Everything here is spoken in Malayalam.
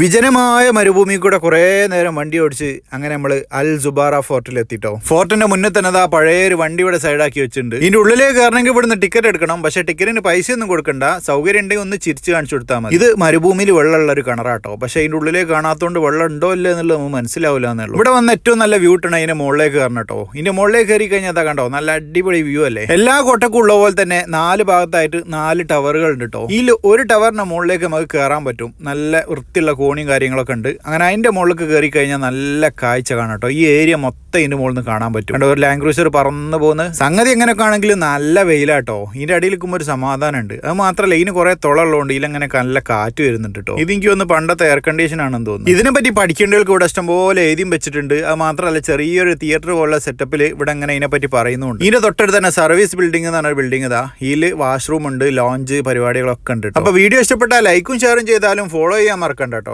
വിജനമായ മരുഭൂമി കൂടെ കുറേ നേരം വണ്ടി ഓടിച്ച് അങ്ങനെ നമ്മൾ അൽ സുബാറ ഫോർട്ടിൽ എത്തിട്ടോ. ഫോർട്ടിന്റെ മുന്നേ തന്നെ ആ പഴയ ഒരു വണ്ടി ഇവിടെ സൈഡാക്കി വെച്ചിട്ടുണ്ട്. ഇതിന്റെ ഉള്ളിലേക്ക് കയറണമെങ്കിൽ ഇവിടുന്ന് ടിക്കറ്റ് എടുക്കണം. പക്ഷെ ടിക്കറ്റിന് പൈസ ഒന്നും കൊടുക്കണ്ട. സൗകര്യം ഉണ്ടെങ്കിൽ ഒന്ന് ചിരിച്ച് കാണിച്ചു കൊടുത്താൽ മതി. ഇത് മരുഭൂമിയിൽ വെള്ളമുള്ള ഒരു കിണറാട്ടോ. പക്ഷെ ഇതിന്റെ ഉള്ളിലേക്ക് കാണാത്തതുകൊണ്ട് വെള്ളം ഉണ്ടോ ഇല്ല എന്നുള്ളത് നമുക്ക് മനസ്സിലാവില്ല എന്നുള്ളൂ. ഇവിടെ വന്ന ഏറ്റവും നല്ല വ്യൂ ഇട്ടണം അതിന്റെ മുകളിലേക്ക് കയറണട്ടോ. ഇതിന്റെ മുകളിലേക്ക് കയറി കഴിഞ്ഞാൽ അതാ കണ്ടോ? നല്ല അടിപൊളി വ്യൂ അല്ലേ? എല്ലാ കോട്ടക്കും ഉള്ള പോലെ തന്നെ നാല് ഭാഗത്തായിട്ട് നാല് ടവറുകൾ ഉണ്ട് കേട്ടോ ഇതിൽ ഒരു ടവറിന്റെ മുകളിലേക്ക് നമുക്ക് കയറാൻ പറ്റും. നല്ല വൃത്തിയുള്ള കോണിയും കാര്യങ്ങളൊക്കെ ഉണ്ട്. അങ്ങനെ അതിന്റെ മുകളിലേക്ക് കയറി കഴിഞ്ഞാൽ നല്ല കാഴ്ച കാണാം കേട്ടോ ഈ ഏരിയ മൊത്തം ഇതിന്റെ മുകളിൽ നിന്ന് കാണാൻ പറ്റും. കണ്ടോ ഒരു ലാൻഡ് ക്രൂസർ പറന്ന് പോകുന്ന സംഗതി എങ്ങനെയൊക്കെ ആണെങ്കിലും നല്ല വെയിലാട്ടോ ഇതിന്റെ അടിയിൽ നിൽക്കുമ്പോൾ ഒരു സമാധാനം ഉണ്ട്. അത് മാത്രമല്ല ഇതിന് കുറെ തുളയുള്ളതുകൊണ്ട് ഇതിലങ്ങനെ നല്ല കാറ്റ് വരുന്നുണ്ട് കേട്ടോ ഇതെനിക്ക് ഒന്ന് പണ്ടത്തെ എയർ കണ്ടീഷൻ ആണെന്ന് തോന്നുന്നു. ഇതിനെ പറ്റി പഠിക്കേണ്ടവർക്ക് ഇവിടെ ഇഷ്ടംപോലെ എഴുതിയും വെച്ചിട്ടുണ്ട്. അത് മാത്രമല്ല ചെറിയൊരു തിയേറ്റർ പോലുള്ള സെറ്റപ്പിൽ ഇവിടെ അങ്ങനെ ഇതിനെപ്പറ്റി പറയുന്നുണ്ട്. ഇതിന്റെ തൊട്ടടുത്ത് തന്നെ സർവീസ് ബിൽഡിംഗ് എന്ന് പറഞ്ഞ ബിൽഡിംഗ് ഇതാ. ഇതിൽ വാഷ്റൂം ഉണ്ട് ലോഞ്ച് പരിപാടികളൊക്കെ ഉണ്ട് അപ്പോൾ അപ്പൊ വീഡിയോ ഇഷ്ടപ്പെട്ടാൽ ലൈക്കും ഷെയറും ചെയ്താലും ഫോളോ ചെയ്യാൻ മറക്കണ്ട കേട്ടോ